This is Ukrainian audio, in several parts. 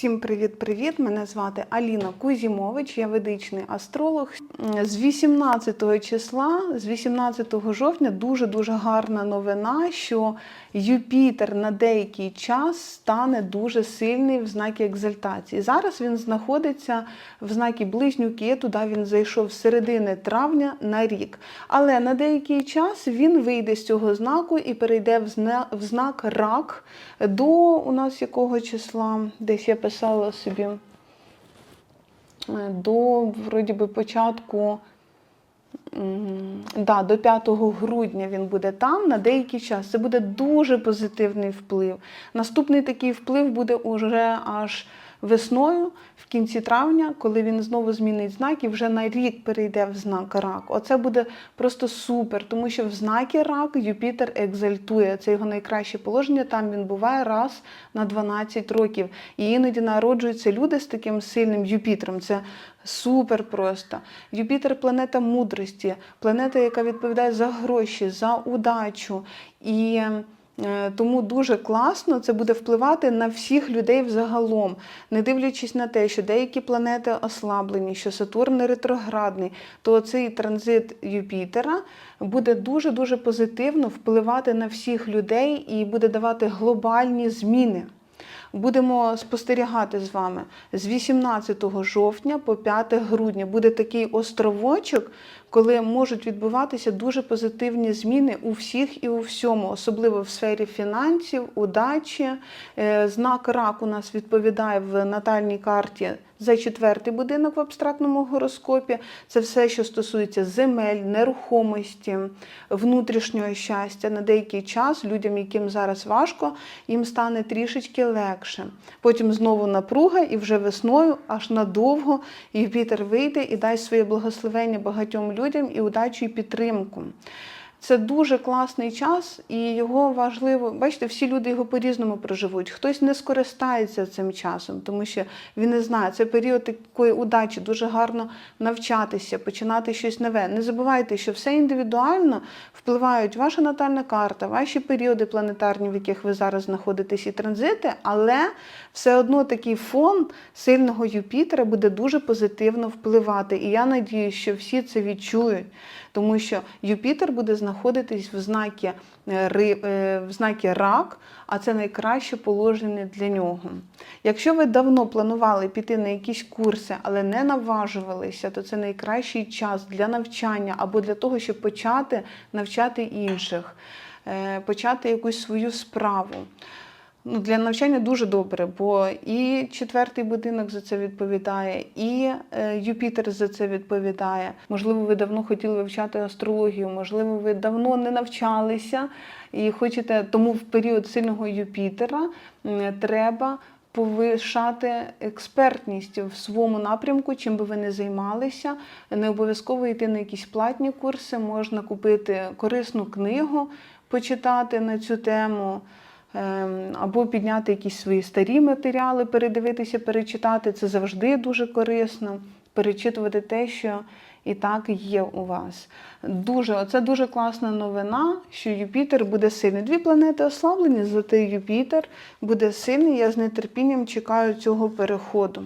Всім привіт-привіт! Мене звати Аліна Кузімович, я ведичний астролог. З 18 числа, з 18 жовтня, дуже-дуже гарна новина, що Юпітер на деякий час стане дуже сильний в знакі екзальтації. Зараз він знаходиться в знакі близнюки, туди він зайшов з середини травня на рік. Але на деякий час він вийде з цього знаку і перейде в знак рак до у нас якого числа, десь я писала собі е, до вроді би початку. Да, до 5 грудня він буде там на деякий час. Це буде дуже позитивний вплив. Наступний такий вплив буде уже аж весною, в кінці травня, коли він знову змінить знак і вже на рік перейде в знак рак. Оце буде просто супер, тому що в знакі рак Юпітер екзальтує. Це його найкраще положення. Там він буває раз на 12 років. І іноді народжуються люди з таким сильним Юпітером. Це супер просто. Юпітер планета мудрості, планета, яка відповідає за гроші, за удачу. І Тому дуже класно це буде впливати на всіх людей взагалом, не дивлячись на те, що деякі планети ослаблені, що Сатурн ретроградний, то цей транзит Юпітера буде дуже-дуже позитивно впливати на всіх людей і буде давати глобальні зміни. Будемо спостерігати з вами з 18 жовтня по 5 грудня. Буде такий островочок, коли можуть відбуватися дуже позитивні зміни у всіх і у всьому, особливо в сфері фінансів, удачі. Е, Знак рак у нас відповідає в натальній карті за четвертий будинок в абстрактному гороскопі. Це все, що стосується земель, нерухомості, внутрішнього щастя. На деякий час людям, яким зараз важко, їм стане трішечки легше. Потім знову напруга, і вже весною, аж надовго Юпітер вийде і дасть своє благословення багатьом людям і удачу і підтримку. Це дуже класний час, і його важливо. Бачите, всі люди його по-різному проживуть. Хтось не скористається цим часом, тому що він не знає. Це період такої удачі, дуже гарно навчатися, починати щось нове. Не забувайте, що все індивідуально впливають ваша натальна карта, ваші періоди планетарні, в яких ви зараз знаходитесь, і транзити, але все одно такий фон сильного Юпітера буде дуже позитивно впливати. І я надію, що всі це відчують, тому що Юпітер буде знаходитись в знакі, е, е, в знакі рак, а це найкраще положення для нього. Якщо ви давно планували піти на якісь курси, але не наважувалися, то це найкращий час для навчання або для того, щоб почати навчати інших, е, почати якусь свою справу. Ну, для навчання дуже добре, бо і четвертий будинок за це відповідає, і е, Юпітер за це відповідає. Можливо, ви давно хотіли вивчати астрологію, можливо, ви давно не навчалися і хочете, тому в період сильного Юпітера м, треба повишати експертність в своєму напрямку, чим би ви не займалися. Не обов'язково йти на якісь платні курси, можна купити корисну книгу, почитати на цю тему. Ем, Або підняти якісь свої старі матеріали, передивитися, перечитати. Це завжди дуже корисно. Перечитувати те, що і так є у вас. Дуже, це дуже класна новина, що Юпітер буде сильний. Дві планети ослаблені, зате Юпітер буде сильний. Я з нетерпінням чекаю цього переходу.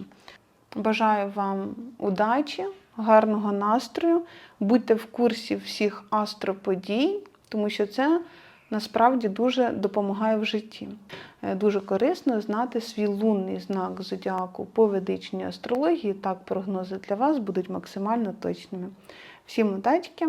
Бажаю вам удачі, гарного настрою. Будьте в курсі всіх астроподій, тому що це насправді дуже допомагає в житті. Е, Дуже корисно знати свій лунний знак зодіаку по ведичній астрології. Так прогнози для вас будуть максимально точними. Всім удачки!